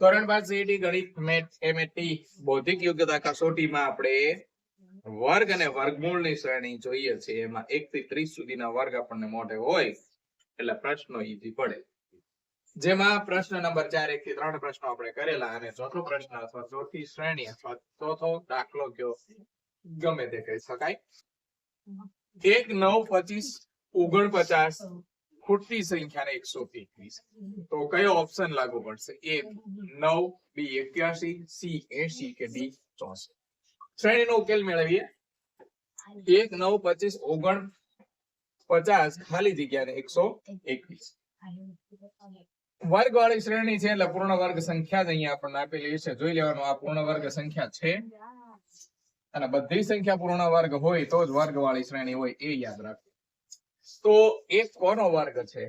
ધોરણ પાંચ સીઈટી ગણિત, મેથ એમએટી બૌદ્ધિક યોગ્યતા કસોટીમાં આપણે વર્ગ અને વર્ગમૂળની શ્રેણી જોઈએ છે એમાં એક થી ત્રીસ સુધીના વર્ગ આપણને મોઢે હોય એટલે પ્રશ્નો ઈઝી પડે. જેમાં પ્રશ્ન નંબર ચાર, એક થી ત્રણ પ્રશ્નો આપણે કરેલા અને ચોથો પ્રશ્ન અથવા ચોથી શ્રેણી અથવા ચોથો દાખલો કયો ગમે તે કહી શકાય. એક, નવ, પચીસ, ઓગણપચાસ ખૂટતી સંખ્યાને એકસો એકવીસ. તો કયો ઓપ્શન લાગુ પડશે? એ નવ બી એક્યાસી સી એસી કે ડી ચોસઠ શ્રેણીનો ઉકેલ મેળવીએ. એક નવ પચીસ ઓગણ પચાસ ખાલી જગ્યા ને એકસો એકવીસ. વર્ગ વાળી શ્રેણી છે એટલે પૂર્ણ વર્ગ સંખ્યા જ અહીંયા આપણને આપેલી છે. જોઈ લેવાનું આ પૂર્ણ વર્ગ સંખ્યા છે. અને બધી સંખ્યા પૂર્ણ વર્ગ હોય તો જ વર્ગ વાળી શ્રેણી હોય એ યાદ રાખો તો એક કોનો વર્ગ છે?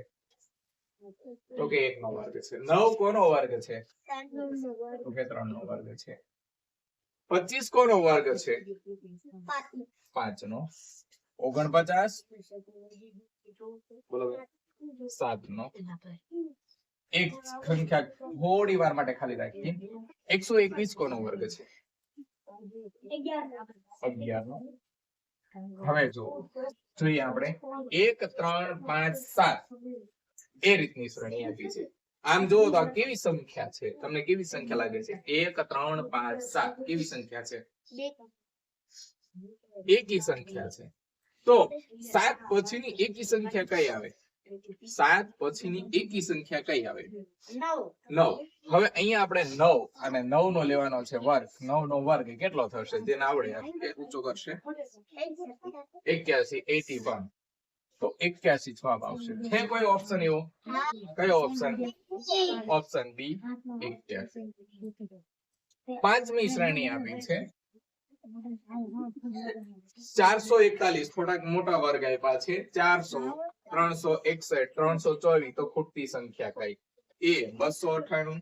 તો કે એક નો વર્ગ છે. નવ કોનો વર્ગ છે? તો કે ત્રણ નો વર્ગ છે. પચીસ કોનો વર્ગ છે? પાંચ નો ઓગણપચાસ? બોલો સાત નો એક સંખ્યા થોડી વાર માટે ખાલી રાખી. એકસો એકવીસ કોનો વર્ગ છે? અગિયાર નો હવે જો, જોઈએ આપણે. એક, ત્રણ, પાંચ, સાત. એ રીતની શ્રેણી આપી છે. આમ જુઓ તો આ કેવી સંખ્યા છે? તમને કેવી સંખ્યા લાગે છે? એક, ત્રણ, પાંચ, સાત. કેવી સંખ્યા છે? એકી સંખ્યા છે. તો સાત પછીની એકી સંખ્યા કઈ આવે? સાત પછીની એકી સંખ્યા કઈ આવે? નવ. હવે અહીંયા આપણે નવ અને નવ નો લેવાનો છે વર્ગ. નવ નો વર્ગ કેટલો થશે? જેને આવડે ઊંચો કરશે. એક્યાસી, એટી વન. તો એક્યાસી જવાબ આવશે. છે કોઈ ઓપ્શન એવો? કયો ઓપ્શન ઓપ્શન બી એક્યાસી. પાંચમી શ્રેણી આપી છે. ચારસો એકતાલીસ, થોડાક મોટા વર્ગ આપ્યા છે. ચારસો, ત્રણસો એકસઠ, ત્રણસો ચોવીસ, તો ખૂટતી સંખ્યા કઈ? એ બસો અઠાણું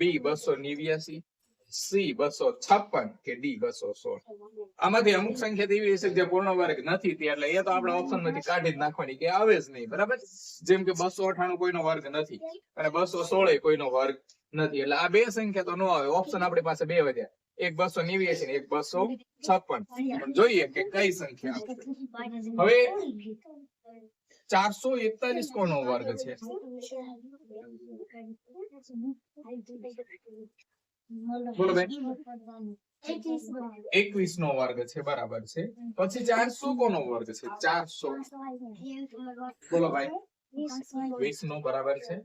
બી બસો નેવ્યાસી સી બસો છપ્પન કે ડી બસો સોળ આમાંથી અમુક સંખ્યા એવી હશે જે પૂર્ણ વર્ગ નથી એટલે એ તો આપણે ઓપ્શનમાંથી કાઢી જ નાખવાની કે આવે જ નહીં, બરાબર? જેમ કે બસો અઠાણું કોઈનો વર્ગ નથી અને બસો સોળ કોઈનો વર્ગ નથી એટલે આ બે સંખ્યા તો ન આવે ઓપ્શન આપણી પાસે બે વધ્યા એક બસો નેવ્યાસી એક બસો છપ્પન જોઈએ કે કઈ સંખ્યા હવે ચારસો એકતાલીસ કોનો વર્ગ છે. એકવીસ નો વર્ગ છે, બરાબર છે. પછી ચારસો કોનો વર્ગ છે, ચારસો. બોલો ભાઈ. વીસ નો બરાબર છે.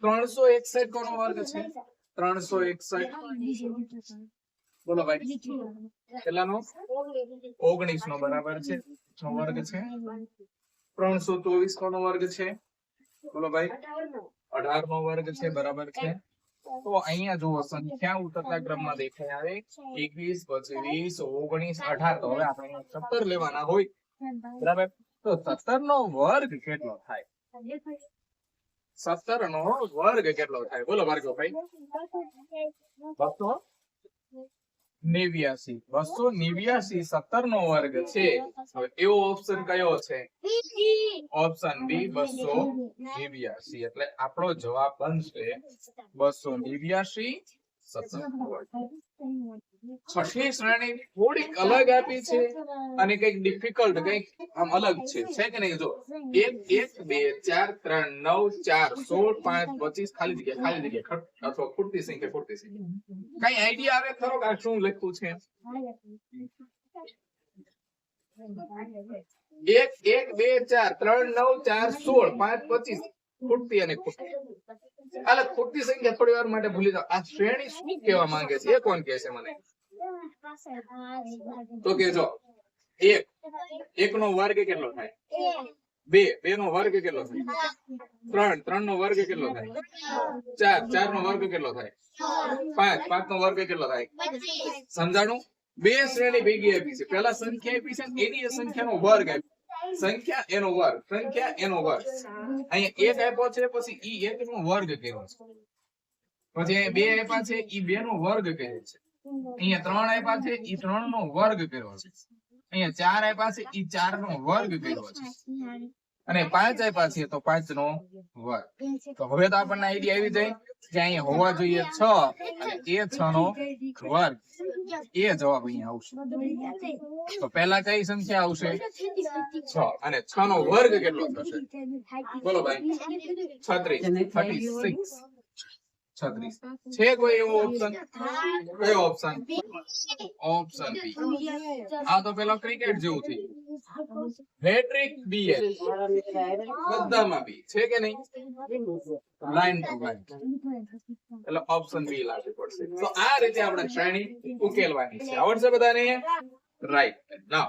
ત્રણસો એકસઠ કોનો વર્ગ છે. ત્રણસો એકસઠ. બોલો ભાઈ. કેટલાનો? ઓગણીસ નો બરાબર છે. નો વર્ગ છે. ત્રણસો ચોવીસ નો વર્ગ છે. બોલો ભાઈ. અઢાર નો વર્ગ છે, બરાબર છે. તો અહીંયા જુઓ, સંખ્યા ઉતરતા ક્રમમાં દેખાય આવે. એકવીસ પછી ઓગણીસ અઢાર. તો હવે આપણે સત્તર લેવાના હોય. બરાબર? તો સત્તર નો વર્ગ કેટલો થાય? સત્તર નો વર્ગ કેટલો થાય? બોલો ભાર્ગવભાઈ બસો? નેવ્યાસી. બસો નેવ્યાસી સત્તર નો વર્ગ છે. એવો ઓપ્શન કયો છે? ઓપ્શન બી બસો નેવ્યાસી. એટલે આપણો જવાબ બનશે બસો નેવ્યાસી છઠ્ઠી શ્રેણી થોડીક અલગ આપી છે અને કંઈક ડિફિકલ્ટ કંઈક આમ અલગ છે. છે કે નહીં? જો એક એક બે ચાર ત્રણ નવ ચાર સોળ પાંચ પચીસ ખાલી જગ્યા ખાલી જગ્યા. અથવા ખૂટતી સંખ્યા ખૂટતી સંખ્યા. કઈ આઈડિયા આવે? ખરો કે શું લખ્યું છે? એક એક, બે, ચાર, ત્રણ, નવ, ચાર, સોળ, પાંચ, પચીસ. ખૂટતી અને ખૂટતી. એટલે ખૂટતી સંખ્યા થોડી વાર માટે ભૂલી જાઓ. આ શ્રેણી શું કહેવા માંગે છે? એ કોણ કહે છે મને? તો કે જો એક. એક નો વર્ગ કેટલો થાય? બે બે નો વર્ગ કેટલો થાય? ત્રણ ત્રણ નો વર્ગ કેટલો થાય? ચાર ચાર નો વર્ગ કેટલો થાય? પાંચ પાંચ નો વર્ગ કેટલો થાય? સમજાણું? બે શ્રેણી ભેગી આપી છે. પેલા સંખ્યા આપી છે એની સંખ્યા નો વર્ગ આપી સંખ્યા એનો વર્ગ, સંખ્યા એનો વર્ગ. અહીંયા એક આપ્યો છે, પછી ઈ એક નો વર્ગ કર્યો છે. પછી બે આપ્યા છે, ઈ બે નો વર્ગ કર્યો છે. અહીંયા ત્રણ આપ્યા છે, ઈ ત્રણ નો વર્ગ કર્યો છે. અહીંયા ચાર આપ્યા છે ઈ ચાર નો વર્ગ કર્યો છે. અને પાંચ આપ્યા છે તો પાંચ નો વર્ગ. તો હવે તો આપણને આઈડિયા આવી જાય કે અહીંયા હોવા જોઈએ છ અને એ છ નો વર્ગ. એ જવાબ અહીંયા આવશે. તો પહેલા કઈ સંખ્યા આવશે? છ. અને છ નો વર્ગ કેટલો થશે? બોલો ભાઈ. છત્રીસ. થર્ટી સિક્સ છત્રીસ. છે કોઈ એવો ઓપ્શન કયો ઓપ્શન ઓપ્શન બી આ તો પેલો ક્રિકેટ જેવું થયું હેટ્રિક બી બધામાં બી છે કે નહીં? લાઈન ટુ લાઈન એટલે ઓપ્શન બી લાગુ પડશે. તો આ રીતે આપણે શ્રેણી ઉકેલવાની છે. આવડશે બધાને રાઈટ નાવ